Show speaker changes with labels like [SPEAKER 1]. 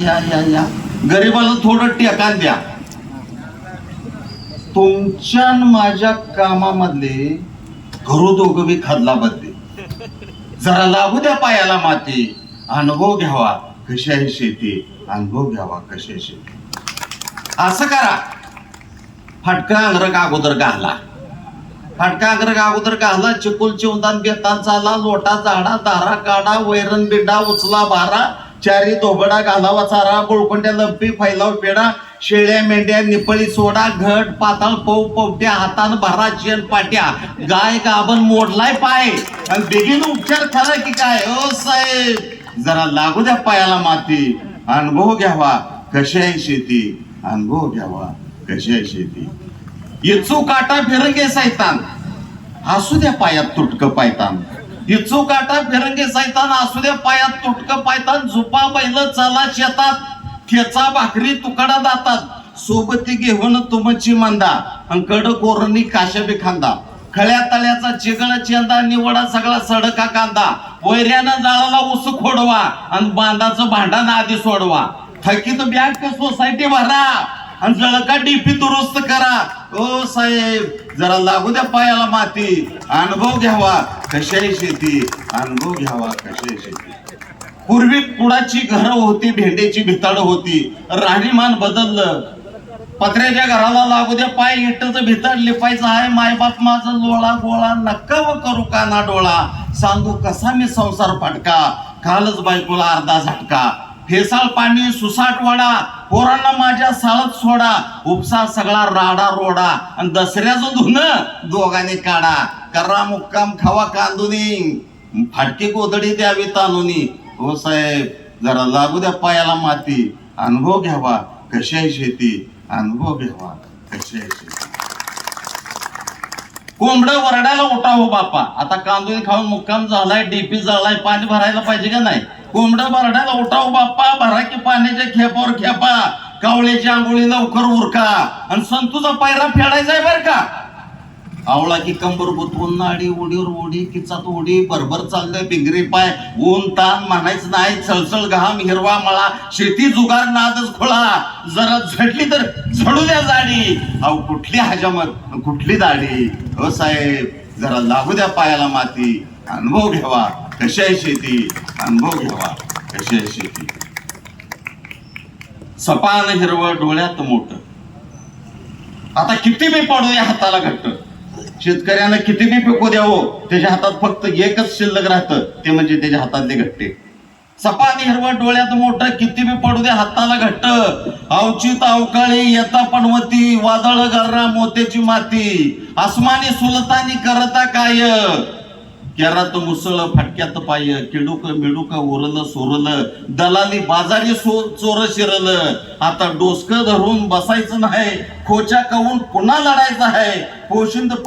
[SPEAKER 1] या या या. गरीबाला थोडं टेकान द्या. तुमच्या माझ्या कामामधले घरू दोघं बी खदला बदले जरा लागू द्या पायाला माती. अनुभव घ्यावा कशी आहे शेती. अनुभव घ्यावा कशी आहे शेती. असं करा. फाटका अंगरक अगोदर घाला. फाटका अंगरक अगोदर घाला चिकुल चिवदान बेतान चाला लोटा झाडा दारा काढा वैरण बिंडा उचला बारा. चारी धोबडा घालावा चारा गुळकोंड्या लंपी फैलाव पेडा शेळ्या मेंढ्या निपळी सोडा घट पाताळ पौ पवट्या हातान भरा चेन पाट्या. गाय गाभण मोडलाय पाय. आणि बेगीन उपचार करा की काय? ओ साहेब जरा लागू द्या पायाला माती. अनुभव घ्यावा. कशी आहे शेती? अनुभव घ्यावा. कशी आहे शेती? इचू काटा फिरंगे सैतान. असू द्या पायात तुटक पायतान. इचू काटा फिरंगी सैतान असू द्या पायात तुटक पायतान झुपा बैल चला शेतात खेचा भाकरी तुकडा दातात. सोबती घेऊन तुमची मंदा अन कडक काशबी खांदा. खळ्या तळ्याचा चिगळ चेंदा निवडा सगळा सडका कांदा. वैऱ्यानं जाळाला उस खोडवा आणि बांधाचं भांडण आधी सोडवा. थकीत बँक सोसायटी भरा आणि जळका डीपी दुरुस्त करा. ओ साहेब जरा लागू द्या पायाला माती. अनुभव घ्यावा. कशी शेती? अनुभव घ्यावा कशी शेती? पूर्वी कुडाची घरं होती भेंडेची भिताड होती. राहणीमान बदललं. पत्र्याच्या घराला लागू द्या पाय इटचं भिताड लिपायचं आहे. मायबाप माझं लोळा गोळा नक्का व करू का ना डोळा. सांगू कसा मी संसार फटका? कालच बायकोला अर्धा झटका. फेसाळ पाणी सुसाट वाडा. पोरांना माझ्या साळत सोडा. उपसा सगळा राडा रोडा. आणि दसऱ्याचं धुन दोघांनी काढा. करा मुक्काम खावा कांदुनी. फाटकी गोदडी द्यावी तानुनी. हो साहेब जरा लागू द्या पायाला माती. अनुभव घ्यावा कशी आहे शेती? अनुभव घ्यावा कशी आहे शेती? कोंबड वरडायला उठा हो बापा. आता कांदुनी खाऊन मुक्काम झालाय डीपी झालाय पाणी भरायला पाहिजे का नाही? कोंबड भरडायला उठा हो बाप्पा भरा की पाण्याच्या खेपावर खेपा. कावळ्याची आंघोळी लवकर उरका. आणि संतूचा पायरा फेडायचा आहे बरं का? आवळा की कंबर गुतवून नाडी उडीवर उडी किचात उडी भरभर चाललंय बिंगरी पाय ऊन ताण म्हणायचं नाही चळचळ घाम हिरवा मळा शेती जुगार नादच खोळा. जरा झडली तर झडू द्या जाडी. अहो कुठली हजामत? कुठली दाढी? हो साहेब जरा लागू द्या पायाला माती. अनुभव घ्यावा. कशी आहे शेती? अनुभव घ्यावा. कशी आहे शेती? सपान हिरवं डोळ्यात मोठ. आता किती मी पडू या हाताला घट्ट. शेतकऱ्यानं किती बी पिकू द्यावं त्याच्या हातात फक्त एकच शिल्लक राहतं ते म्हणजे त्याच्या हातातले घट्टे. सपानी हिरवट डोळ्यात मोठं किती बी पडू द्या हाताला घट्ट. अवचित अवकाळी येता पणवती वादळ गर्रा मोत्याची माती. आसमानी सुलतानी करता काय? केरात मुसळ फटक्यात पाय किडूक मिडूक उरलं सोरलं. दलाली बाजारी सो चोर शिरलं. आता डोसक धरून बसायचं नाही खोच्या कवून पुन्हा लढायचं आहे. पोशिंद पण